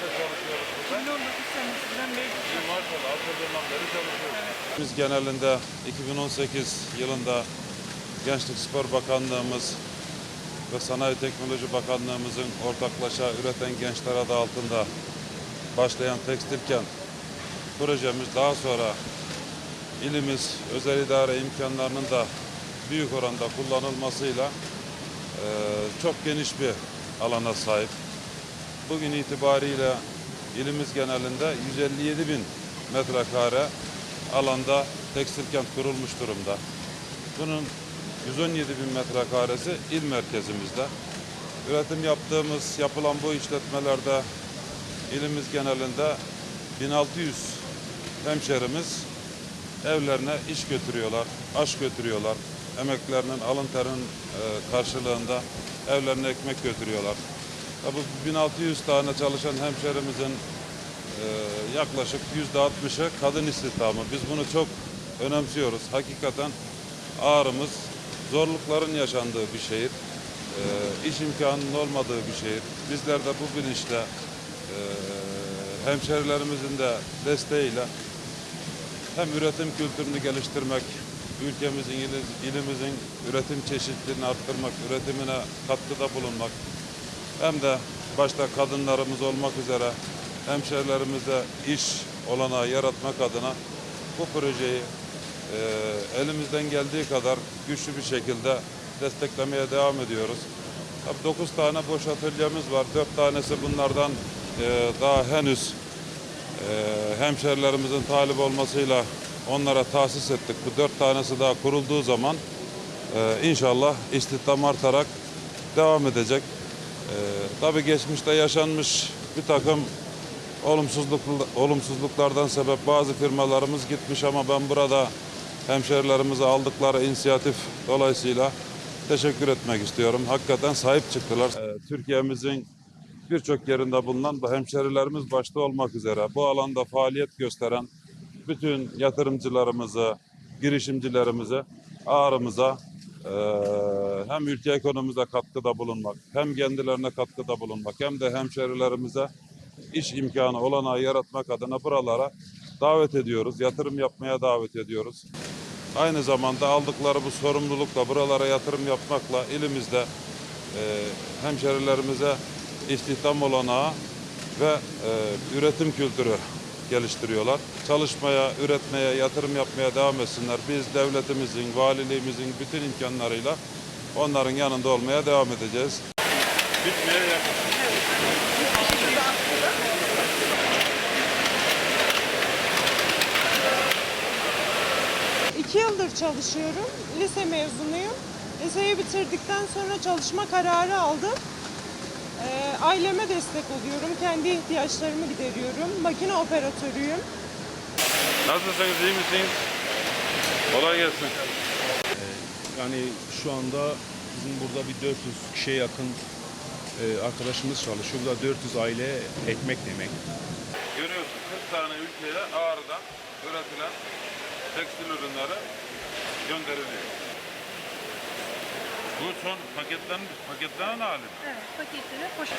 Ne zamandır çalışıyoruz burada? 2019 senesinden beri Bir maşallah hazırlığından beri çalışıyoruz. Biz genelinde 2018 yılında Gençlik Spor Bakanlığımız ve Sanayi Teknoloji Bakanlığımızın ortaklaşa üreten gençler adı altında başlayan tekstil kent projemiz daha sonra ilimiz özel idare imkanlarının da büyük oranda kullanılmasıyla eee, çok geniş bir alana sahip. Bugün itibariyle ilimiz genelinde 157 bin metrekare alanda tekstil kent kurulmuş durumda. Bunun 117 bin metrekaresi il merkezimizde. Üretim yaptığımız, yapılan bu işletmelerde ilimiz genelinde 1600 hemşerimiz evlerine iş götürüyorlar, aş götürüyorlar. Emeklerinin, alın terinin e, karşılığında evlerine ekmek götürüyorlar. Tabii bu 1600 tane çalışan hemşerimizin e, yaklaşık %60'ı kadın istihdamı. Biz bunu çok önemsiyoruz. Hakikaten ağrımız zorlukların yaşandığı bir şehir. E, iş imkanının olmadığı bir şehir. Bizler de bu bilinçle e, hemşerilerimizin de desteğiyle hem üretim kültürünü geliştirmek, ülkemizin, ili- ilimizin üretim çeşitliliğini arttırmak, üretimine katkıda bulunmak, hem de başta kadınlarımız olmak üzere hemşerilerimize iş olanağı yaratmak adına bu projeyi e, elimizden geldiği kadar güçlü bir şekilde desteklemeye devam ediyoruz. Tabii 9 tane boş atölyemiz var. 4 tanesi bunlardan e, daha henüz e, hemşerilerimizin talip olmasıyla onlara tahsis ettik. Bu 4 tanesi daha kurulduğu zaman e, inşallah istihdam artarak devam edecek. Ee, tabii geçmişte yaşanmış bir takım olumsuzluk, olumsuzluklardan sebep bazı firmalarımız gitmiş ama ben burada hemşerilerimize aldıkları inisiyatif dolayısıyla teşekkür etmek istiyorum. Hakikaten sahip çıktılar. Ee, Türkiye'mizin birçok yerinde bulunan bu hemşerilerimiz başta olmak üzere bu alanda faaliyet gösteren bütün yatırımcılarımızı, girişimcilerimizi ağrımıza eee, hem ülke ekonomimize katkıda bulunmak, hem kendilerine katkıda bulunmak, hem de hemşerilerimize iş imkanı olanağı yaratmak adına buralara davet ediyoruz, yatırım yapmaya davet ediyoruz. Aynı zamanda aldıkları bu sorumlulukla buralara yatırım yapmakla ilimizde eee hemşerilerimize istihdam olanağı ve eee, üretim kültürü geliştiriyorlar. Çalışmaya, üretmeye, yatırım yapmaya devam etsinler. Biz devletimizin, valiliğimizin bütün imkanlarıyla onların yanında olmaya devam edeceğiz. Bitmeye. İki yıldır çalışıyorum. Lise mezunuyum. Liseyi bitirdikten sonra çalışma kararı aldım. Ee, aileme destek oluyorum. Kendi ihtiyaçlarımı gideriyorum. Makine operatörüyüm. Nasılsınız, iyi misiniz? Kolay gelsin. Yani şu anda bizim burada bir 400 kişiye yakın e, arkadaşımız çalışıyor. Bu da 400 aile ekmek demek. Görüyorsun 40 tane ülkeye ağrıdan üretilen tekstil ürünleri gönderiliyor. Bu son paketlen, paketlenen hali mi? Evet, paketleri poşet.